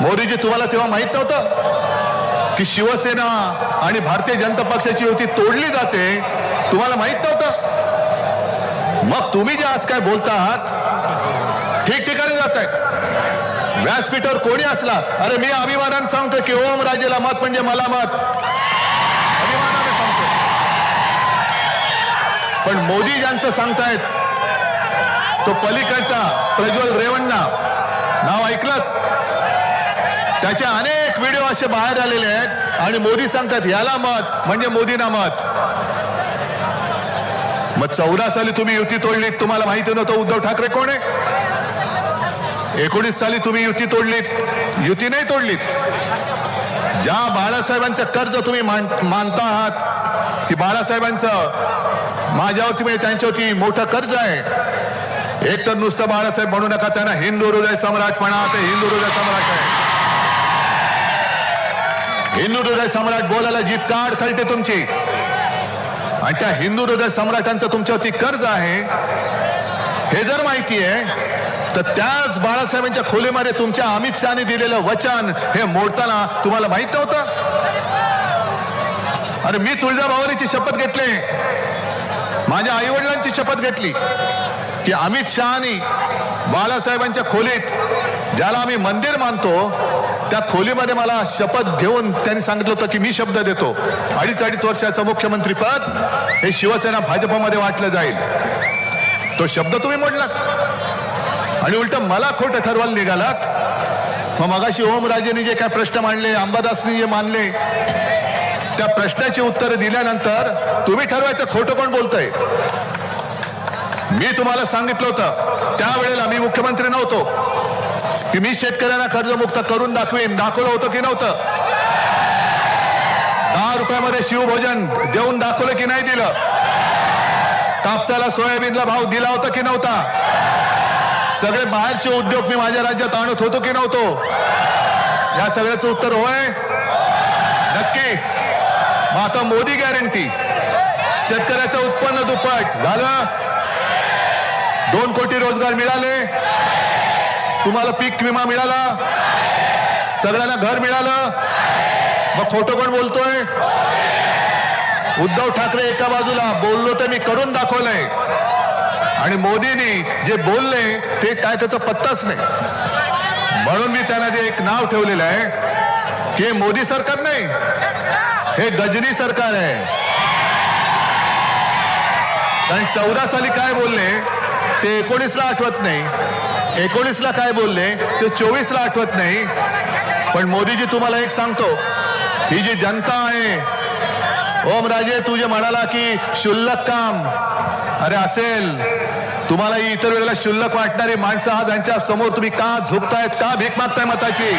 मोदीजी तुम्हाला तेव्हा माहीत नव्हतं की शिवसेना आणि भारतीय जनता पक्षाची युती तोडली जाते? तुम्हाला माहीत नव्हतं? मग तुम्ही जे आज काय बोलता आहात ठिकठिकाणी जात आहेत व्यासपीठावर कोणी असला अरे मी अभिमानानं सांगतो की ओम राजेला मत म्हणजे मला मत. अभिमानाने सांगतो पण मोदी ज्यांचं सांगतायत तो पलीकडचा प्रज्वल रेवण्णा. नाव ऐकलं त्याचे अनेक व्हिडिओ असे बाहेर आलेले आहेत आणि मोदी सांगतात याला मत म्हणजे मोदींना मत. मग चौदा साली तुम्ही युती तोडलीत तुम्हाला माहिती नव्हतं उद्धव ठाकरे कोण आहे? एकोणीस साली तुम्ही युती तोडलीत युती नाही तोडलीत. ज्या बाळासाहेबांचं कर्ज तुम्ही मान मानता आहात की बाळासाहेबांचं माझ्यावरती म्हणजे त्यांच्यावरती मोठं कर्ज आहे. एक तर नुसतं बाळासाहेब म्हणू नका त्यांना हिंदू हृदय सम्राट म्हणा ते हिंदू हृदय सम्राट आहे. हिंदू हृदय सम्राट बोलायला जीप काढ खळते तुमची. आणि त्या हिंदू हृदय सम्राटांचं तुमच्यावरती कर्ज आहे हे जर माहिती आहे तर त्याच बाळासाहेबांच्या खोलीमध्ये तुमच्या अमित शहाने दिलेलं वचन हे मोडताना तुम्हाला माहीत नव्हतं? अरे मी तुळजाभवानीची शपथ घेतली. माझ्या आई वडिलांची शपथ घेतली. की अमित शहानी बाळासाहेबांच्या खोलीत ज्याला आम्ही मंदिर मानतो त्या खोलीमध्ये मला शपथ घेऊन त्यांनी सांगितलं होतं की मी शब्द देतो. अडीच अडीच वर्षाचं मुख्यमंत्री पद हे शिवसेना भाजपमध्ये वाटलं जाईल. तो शब्द तुम्ही मोडलात. आणि उलट मला खोटं ठरवायला निघालात. मग मगाशी ओमराजेने जे काय प्रश्न मांडले अंबादासनी जे मानले त्या प्रश्नाची उत्तरं दिल्यानंतर तुम्ही ठरवायचं खोटं कोण बोलतंय? मी तुम्हाला सांगितलं होतं. त्यावेळेला मी मुख्यमंत्री नव्हतो. की मी शेतकऱ्यांना कर्जमुक्त करून दाखवीन. दाखवलं होतं की नव्हतं? दहा रुपयामध्ये शिवभोजन देऊन दाखवलं की नाही दिलं? कापसाला सोयाबीनला भाव दिला होता की नव्हता? सगळे बाहेरचे उद्योग मी माझ्या राज्यात आणत होतो की नव्हतो? या सगळ्याचं उत्तर होय? नक्की. मग आता मोदी गॅरंटी शेतकऱ्याचं उत्पन्न दुप्पट. झालं? दोन कोटी रोजगार मिळाले. तुम्हाला पीक विमा मिळाला? सगळ्यांना घर मिळालं? मग खोटं कोण बोलतोय? उद्धव ठाकरे एका बाजूला बोललो ते मी करून दाखवलंय. आणि मोदींनी जे बोलले ते काय त्याचा पत्ताच नाही. म्हणून मी त्यांना जे एक नाव ठेवलेलं आहे की मोदी सरकार नाही हे गजनी सरकार आहे. कारण चौदा साली काय बोलले ते एकोणीसला आठवत नाही. एकोणीसला काय बोलले? ते चोवीसला आठवत नाही. पण मोदीजी तुम्हाला एक सांगतो. ही जी जनता आहे ओम राजे तू जे म्हणाला की शुल्लक काम. अरे असेल. तुम्हाला ही इतर वेळेला शुल्लक वाटणारी माणसं आज यांच्या समोर तुम्ही का झुकतायत का भीक मागताय मताची?